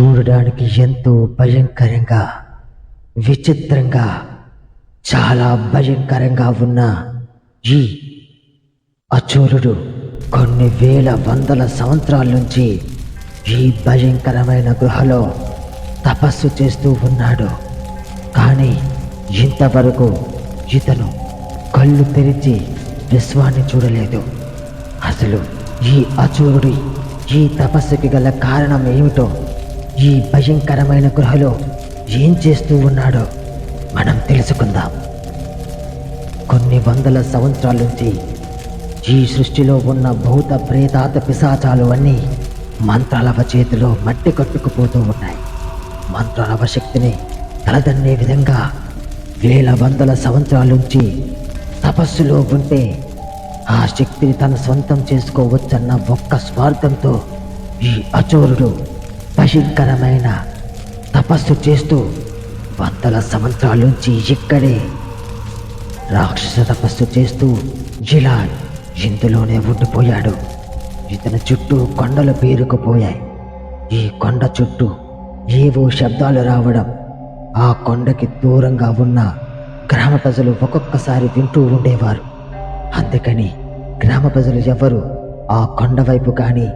చూడడానికి ఎంతో భయంకరంగా విచిత్రంగా చాలా భయంకరంగా ఉన్న ఈ అచూరుడు కొన్ని వేల వందల సంవత్సరాల నుంచి ఈ భయంకరమైన గృహలో తపస్సు చేస్తూ ఉన్నాడు. కానీ ఇంతవరకు ఇతను కళ్ళు తెరిచి విశ్వాన్ని చూడలేదు. అసలు ఈ అచూరుడి ఈ తపస్సుకి గల కారణం ఏమిటో ఈ భయంకరమైన గృహలో ఏం చేస్తూ ఉన్నాడో మనం తెలుసుకుందాం. కొన్ని వందల సంవత్సరాల నుంచి ఈ సృష్టిలో ఉన్న భూత ప్రేతాత పిశాచాలు అన్నీ మంత్రాలవ చేతిలో మట్టి కట్టుకుపోతూ ఉన్నాయి. మంత్రాలవ శక్తిని తలదన్నే విధంగా వేల వందల సంవత్సరాల నుంచి తపస్సులో ఉంటే ఆ శక్తిని తన సొంతం చేసుకోవచ్చన్న ఒక్క స్వార్థంతో ఈ అచోరుడు భయంకరమైన తపస్సు చేస్తూ వందల సంవత్సరాల నుంచి ఇక్కడే రాక్షస తపస్సు చేస్తూ ఇలా ఇందులోనే ఉండిపోయాడు. ఇతని చుట్టూ కొండలు పేరుకుపోయాయి. ఈ కొండ చుట్టూ ఏవో శబ్దాలు రావడం ఆ కొండకి దూరంగా ఉన్న గ్రామ ప్రజలు ఒక్కొక్కసారి వింటూ ఉండేవారు. అందుకని గ్రామ ప్రజలు ఎవరు ఆ కొండ వైపు కానీ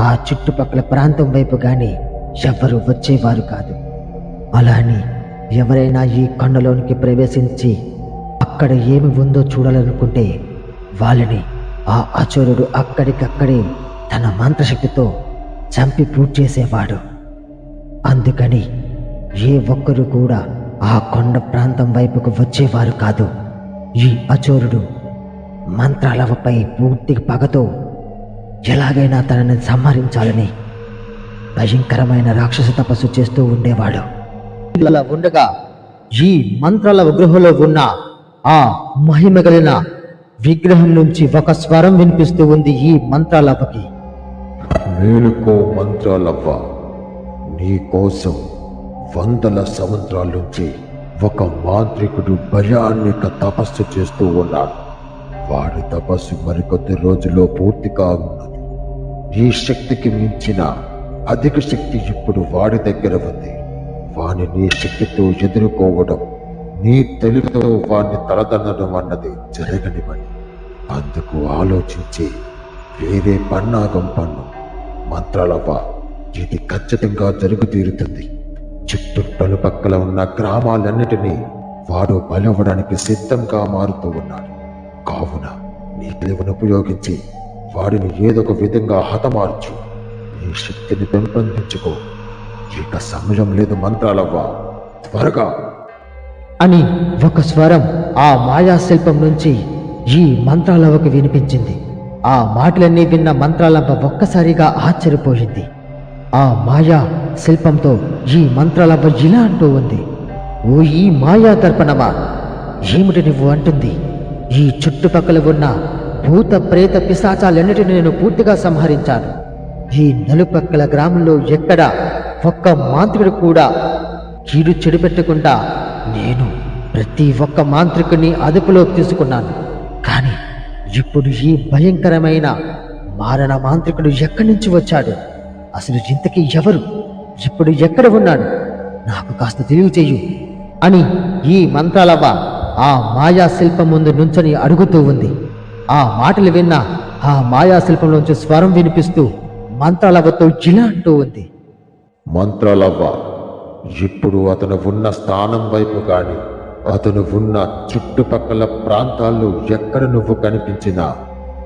ఆ చుట్టుపక్కల ప్రాంతం వైపు కానీ ఎవ్వరు వచ్చేవారు కాదు. అలా అని ఎవరైనా ఈ కొండలోనికి ప్రవేశించి అక్కడ ఏమి ఉందో చూడాలనుకుంటే వాళ్ళని ఆ అచోరుడు అక్కడికక్కడే తన మంత్రశక్తితో చంపి పూడ్చేసేవాడు అందుకని ఏ ఒక్కరు కూడా ఆ కొండ ప్రాంతం వైపుకు వచ్చేవారు కాదు. ఈ అచోరుడు మంత్రాలవపై పూర్తి పగతో ఎలాగైనా తనని సంహరించాలని భయంకరమైన రాక్షస తపస్సు చేస్తూ ఉండేవాడు. ఇలా ఉండగా ఈ మంత్రాల విగ్రహంలో ఉన్న ఆ మహిమ కలిగిన విగ్రహం నుంచి ఒక స్వరం వినిపిస్తూ ఉంది ఈ మంత్రాలపకి మేలుకో మంత్రాలవ్వ నీ కోసం వందల సంవత్సరాల నుంచి ఒక మాంత్రికుడు భయాన్నిక తపస్సు చేస్తూ ఉన్నాడు. వాడి తపస్సు మరికొద్ది రోజుల్లో పూర్తిగా ఉన్నది ఈ శక్తికి మించిన అధిక శక్తి ఇప్పుడు వాడి దగ్గర ఉంది. వాని నీ శక్తితో ఎదుర్కోవడం నీ తెలివితో వాణ్ణి తలదన్నడం అన్నది జరగని పని. అందుకు ఆలోచించి వేరే పన్నాగం పన్ను. మంత్రాలవ్వ ఇది ఖచ్చితంగా జరుగు తీరుతుంది చుట్టుట్టలు పక్కల ఉన్న గ్రామాలన్నిటినీ వాడు బలవడానికి సిద్ధంగా మారుతూ ఉన్నాడు. కావున నీ తెలివిని ఉపయోగించి వాడిని ఏదొక విధంగా హతమార్చు. నీ శక్తిని పెంపొందించుకో. ఇక సమయం లేదు మంత్రాలవ్వ. త్వరగా. అని ఒక స్వరం ఆ మాయా శిల్పం నుంచి ఈ మంత్రాలవ్వకు వినిపించింది. ఆ మాటలన్నీ విన్న మంత్రాలవ్వ ఒక్కసారిగా ఆశ్చర్యపోయింది. ఆ మాయా శిల్పంతో ఈ మంత్రాలవ్వ ఇలా అంటూ ఉంది. ఓ ఈ మాయా దర్పణమా ఏమిటి నువ్వు అంటుంది. ఈ చుట్టుపక్కల ఉన్న భూత ప్రేత పిశాచాలన్నిటిని నేను పూర్తిగా సంహరించాను. ఈ నలుపక్కల గ్రామంలో ఎక్కడ ఒక్క మాంత్రికుడు కూడా కీడు చెడు పెట్టకుండా నేను ప్రతి ఒక్క మాంత్రికుని అదుపులో తీసుకున్నాను. కానీ ఇప్పుడు ఈ భయంకరమైన మారణ మాంత్రికుడు ఎక్కడి నుంచి వచ్చాడు? అసలు ఇంతకీ ఎవరు? ఇప్పుడు ఎక్కడ ఉన్నాడు? నాకు కాస్త తెలియచేయు అని ఈ మంత్రాలవ్వ ఆ మాయా శిల్పం ముందు నుంచొని అడుగుతూ ఉంది. ఆ మాటలు విన్న ఆ మాయా శిల్పంలోంచి స్వరం వినిపిస్తూ మంత్రాలవ్వతో ఇలా అంటూ ఉంది. మంత్రాలవ్వ ఇప్పుడు అతను ఉన్న స్థానం వైపు కానీ అతను ఉన్న చుట్టుపక్కల ప్రాంతాల్లో ఎక్కడ నువ్వు కనిపించినా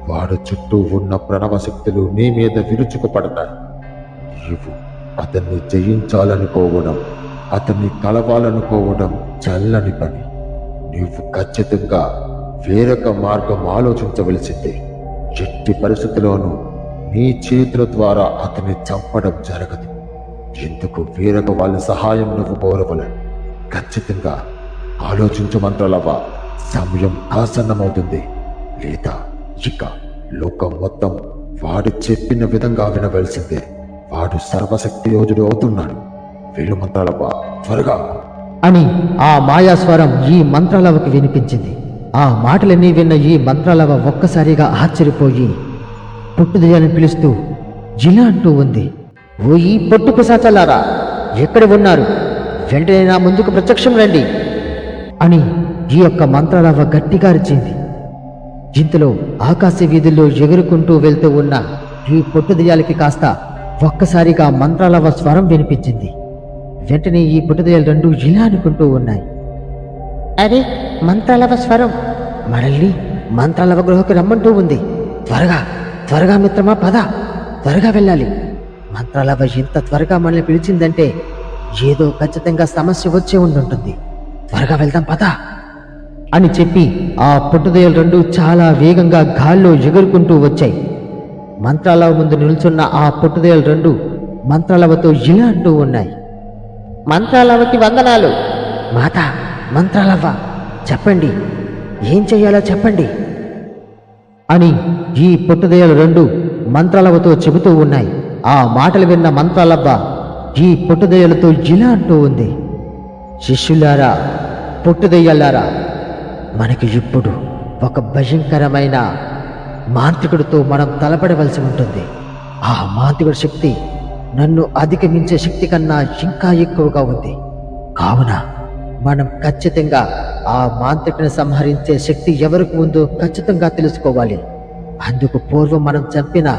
వాడు చుట్టూ ఉన్న ప్రణవ శక్తులు నీ మీద విరుచుకుపడతాయి. నీవు అతన్ని జయించాలనుకోవడం అతన్ని కలవాలనుకోవడం చల్లని పని. నీవు ఖచ్చితంగా వేరొక మార్గం ఆలోచించవలసిందే. ఎట్టి పరిస్థితిలోనూ నీ చేతుల ద్వారా అతన్ని చంపడం జరగదు. ఎందుకు వేరొక వాళ్ళ సహాయం నువ్వు కోరవలను ఖచ్చితంగా ఆలోచించు మంత్రాలవ్వ సమయం ఆసన్నమవుతుంది. లేదా ఇక లోకం మొత్తం వాడు చెప్పిన విధంగా వినవలసిందే. వాడు సర్వశక్తి యోజుడు అవుతున్నాడు. వెళ్ళు మంత్రాలవ్వ త్వరగా. అని ఆ మాయాస్వరం ఈ మంత్రాలవకి వినిపించింది. ఆ మాటలన్నీ విన్న ఈ మంత్రాలవ ఒక్కసారిగా ఆశ్చర్యపోయి పుట్టుదయాన్ని పిలుస్తూ జిలా అంటూ ఉంది. ఓ ఈ పొట్టు పిశాచలారా ఎక్కడ ఉన్నారు? వెంటనే నా ముందుకు ప్రత్యక్షం రండి. అని ఈ యొక్క మంత్రాలవ్వ గట్టిగా అరిచింది. ఇంతలో ఆకాశ వీధుల్లో ఎగురుకుంటూ వెళ్తూ ఉన్న ఈ పొట్టుదయ్యాలకి కాస్త ఒక్కసారిగా మంత్రాలవ స్వరం వినిపించింది. వెంటనే ఈ పొట్టుదయ్యాలు రెండు ఇలా అనుకుంటూ ఉన్నాయి. అరే మంత్రాలవ స్వరం! మరల్లి మంత్రాలవ గృహకు రమ్మంటూ ఉంది. త్వరగా! త్వరగా మిత్రమా పద. త్వరగా వెళ్ళాలి. మంత్రాలవ ఇంత త్వరగా మనల్ని పిలిచిందంటే ఏదో ఖచ్చితంగా సమస్య వచ్చే ఉండుంటుంది. త్వరగా వెళ్దాం పద. అని చెప్పి ఆ పుట్టుదయలు రెండు చాలా వేగంగా గాల్లో ఎగురుకుంటూ వచ్చాయి. మంత్రాలవ ముందు నిల్చున్న ఆ పుట్టుదయలు రెండు మంత్రాలవతో ఇలా అంటూ ఉన్నాయి. మంత్రాలవకి వందనాలు. మాత మంత్రాలవ్వ చెప్పండి. ఏం చెయ్యాలో చెప్పండి. అని ఈ పొట్టుదయలు రెండు మంత్రాలవతో చెబుతూ ఉన్నాయి. ఆ మాటలు విన్న మంత్రాలవ్వ ఈ పొట్టుదయలతో ఇలా అంటూ ఉంది. శిష్యులారా పొట్టుదయ్యలారా మనకి ఇప్పుడు ఒక భయంకరమైన మాంత్రికుడితో మనం తలపడవలసి ఉంటుంది. ఆ మాంత్రికుడి శక్తి నన్ను అధిగమించే శక్తి కన్నా ఇంకా ఎక్కువగా ఉంది. కావున మనం ఖచ్చితంగా ఆ మాంత్రికుని సంహరించే శక్తి ఎవరికి ఉందో ఖచ్చితంగా తెలుసుకోవాలి. అందుకు పూర్వం మనం చంపిన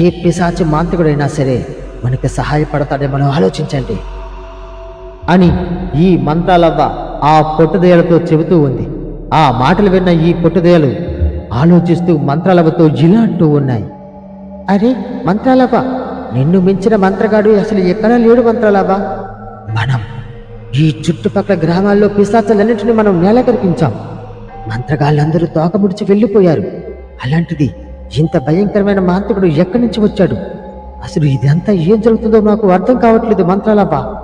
ఏ పిశాచి మాంత్రికుడైనా సరే మనకి సహాయపడతాడేమో ఆలోచించండి. అని ఈ మంత్రాలవ్వ ఆ పొట్టుదయలతో చెబుతూ ఉంది. ఆ మాటలు విన్న ఈ పొట్టుదయలు ఆలోచిస్తూ మంత్రాలవ్వతో ఇలా అంటూ ఉన్నాయి. అరే మంత్రాలవ్వ నిన్ను మించిన మంత్రగాడు అసలు ఎక్కడా లేడు మంత్రాలవ్వ. మనం ఈ చుట్టుపక్కల గ్రామాల్లో పిశాచలన్నింటినీ మనం నేలకరిపించాం మంత్రగాళ్ళందరూ తోకముడిచి వెళ్ళిపోయారు. అలాంటిది ఇంత భయంకరమైన మాంత్రికుడు ఎక్కడి నుంచి వచ్చాడు? అసలు ఇదంతా ఏం జరుగుతుందో నాకు అర్థం కావట్లేదు మంత్రాలవ్వ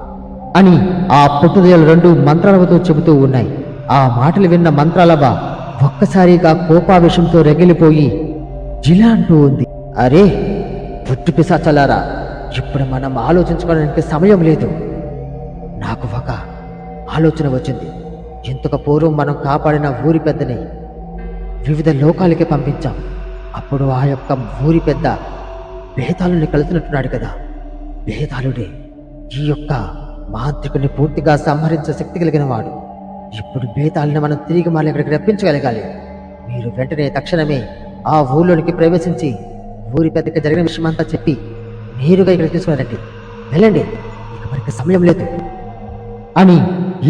అని ఆ పుట్టుదయలు రెండు మంత్రాలవతో చెబుతూ ఉన్నాయి. ఆ మాటలు విన్న మంత్రాలవ్వ ఒక్కసారిగా కోపావేశంతో రగిలిపోయి ఇలా అంటూ ఉంది. అరే పుట్టు పిశాచలారా ఇప్పుడు మనం ఆలోచించుకోవడానికి సమయం లేదు. నాకు ఒక ఆలోచన వచ్చింది. ఇంతకు పూర్వం మనం కాపాడిన ఊరి పెద్దని వివిధ లోకాలకి పంపించాం. అప్పుడు ఆ యొక్క ఊరి పెద్ద భేదాలుని కలిసినట్టున్నాడు కదా. భేదాలుడే ఈ యొక్క మాంత్రికుని పూర్తిగా సంహరించే శక్తి కలిగిన వాడు ఇప్పుడు భేదాలను మనం తిరిగి మళ్ళీ ఇక్కడికి రప్పించగలగాలి. మీరు వెంటనే తక్షణమే ఆ ఊళ్ళోనికి ప్రవేశించి ఊరి పెద్దకి జరిగిన విషయమంతా చెప్పి నేరుగా ఇక్కడ తీసుకురండి వెళ్ళండి. ఇక మనకి సమయం లేదు అని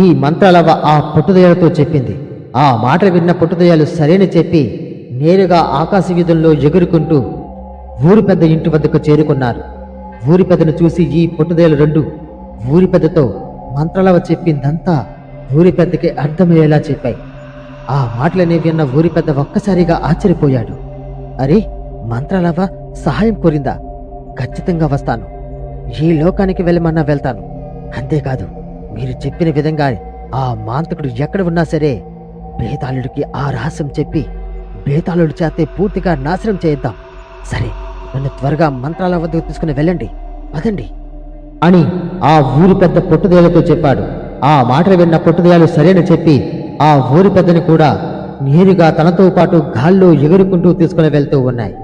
ఈ మంత్రాలవ ఆ పుట్టుదయాలతో చెప్పింది. ఆ మాటలు విన్న పుట్టుదయాలు సరైన చెప్పి నేరుగా ఆకాశ వీధుల్లో ఎగురుకుంటూ ఊరి పెద్ద ఇంటి వద్దకు చేరుకున్నారు. ఊరి పెద్దను చూసి ఈ పుట్టుదయాలు రెండు ఊరి పెద్దతో మంత్రాలవ చెప్పిందంతా ఊరి పెద్దకి అర్థమయ్యేలా చెప్పాయి. ఆ మాటలని విన్న ఊరి పెద్ద ఒక్కసారిగా ఆశ్చర్యపోయాడు. అరే మంత్రాలవ సహాయం కోరిందా? ఖచ్చితంగా వస్తాను. ఈ లోకానికి వెళ్ళమన్నా వెళ్తాను. అంతేకాదు మీరు చెప్పిన విధంగా ఆ మాంత్రికుడు ఎక్కడ ఉన్నా సరే బేతాళుడికి ఆ రహస్యం చెప్పి బేతాళుడి చేతే పూర్తిగా నాశనం చేయిద్దాం. సరే నన్ను త్వరగా మంత్రాల వద్దకు తీసుకుని వెళ్ళండి. పదండి. అని ఆ ఊరి పెద్ద పొట్టుదయాలతో చెప్పాడు. ఆ మాటలు విన్న పొట్టుదయాలు సరేన చెప్పి ఆ ఊరి పెద్దని కూడా నేరుగా తనతో పాటు గాల్లో ఎగురుకుంటూ తీసుకుని వెళ్తూ ఉన్నాయి.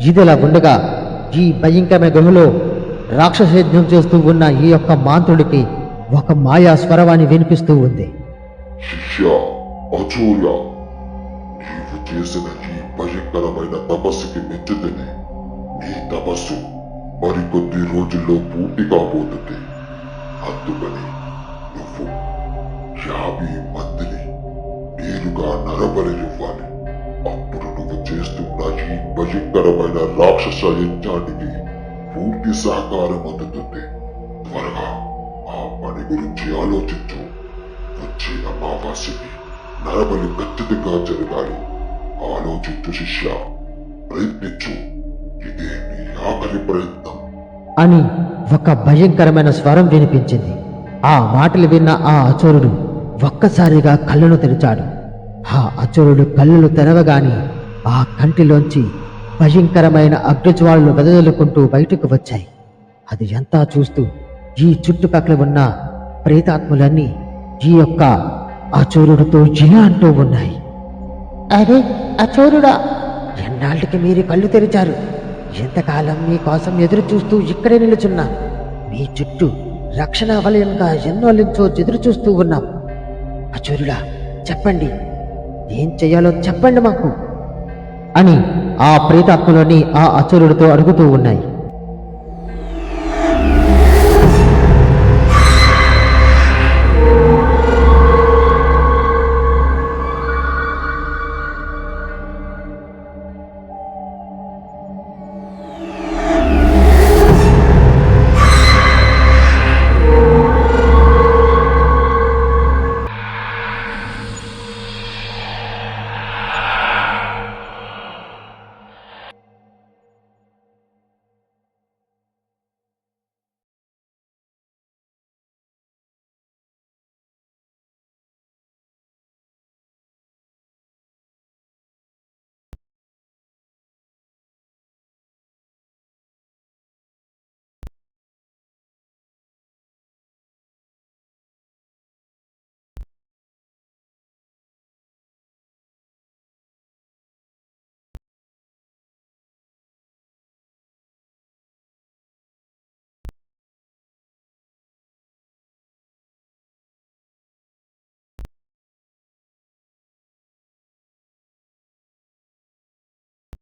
ఇదిలా ఉండగా ఈ భయంకరమైన గుహలో రాక్షసయజ్ఞం చేస్తూ ఉన్న ఈ యొక్క మాంత్రుడికి ఒక మాయా స్వరవాణి వినిపిస్తూ ఉంది. అచూర్య నీవు చేసిన ఈ భయంకరమైన తపస్సుకి మెచ్చుతని నీ తపస్సు మరికొద్ది రోజుల్లో పూర్తి కాబోతుంది అందుకని నువ్వు యాభై మందిని నేరుగా నరబలి ఇవ్వాలి అప్పుడు నువ్వు చేస్తున్న ఈ భయంకరమైన రాక్షస యజ్ఞానికి పూర్తి సహకారం అందుతుంది త్వరగా ఆ పని గురించి ఆలోచించు వచ్చే అమావాస్యకి నరబలి ఖచ్చితంగా జరగాలి ఆలోచించు శిష్య ప్రయత్నించు. ఇదే నీ ఆఖరి ప్రయత్నం. అని ఒక భయంకరమైన స్వరం వినిపించింది. ఆ మాటలు విన్న ఆ అచోరుడు ఒక్కసారిగా కళ్ళను తెరిచాడు. ఆ అచోరుడు కళ్ళను తెరవగానే ఆ కంటిలోంచి భయంకరమైన అగ్నిజ్వాలలు వెదజల్లుకుంటూ బయటకు వచ్చాయి. అది ఎంతా చూస్తూ ఈ చుట్టుపక్కల ఉన్న ప్రేతాత్ములన్నీ ఈ యొక్క అచోరుడితో ఇలా అంటూ ఉన్నాయి. అరే అచోరుడా. ఎన్నాళ్ళకి మీరు కళ్ళు తెరిచారు? ఎంతకాలం మీకోసం ఎదురు చూస్తూ ఇక్కడే నిలుచున్నా? మీ చుట్టూ రక్షణ వలయంగా ఎన్నో లించో ఎదురు చూస్తూ ఉన్నాం. అచూరులా చెప్పండి. ఏం చెయ్యాలో చెప్పండి మాకు. అని ఆ ప్రేతాత్మలోని ఆ అచూరుడితో అడుగుతూ ఉన్నాయి.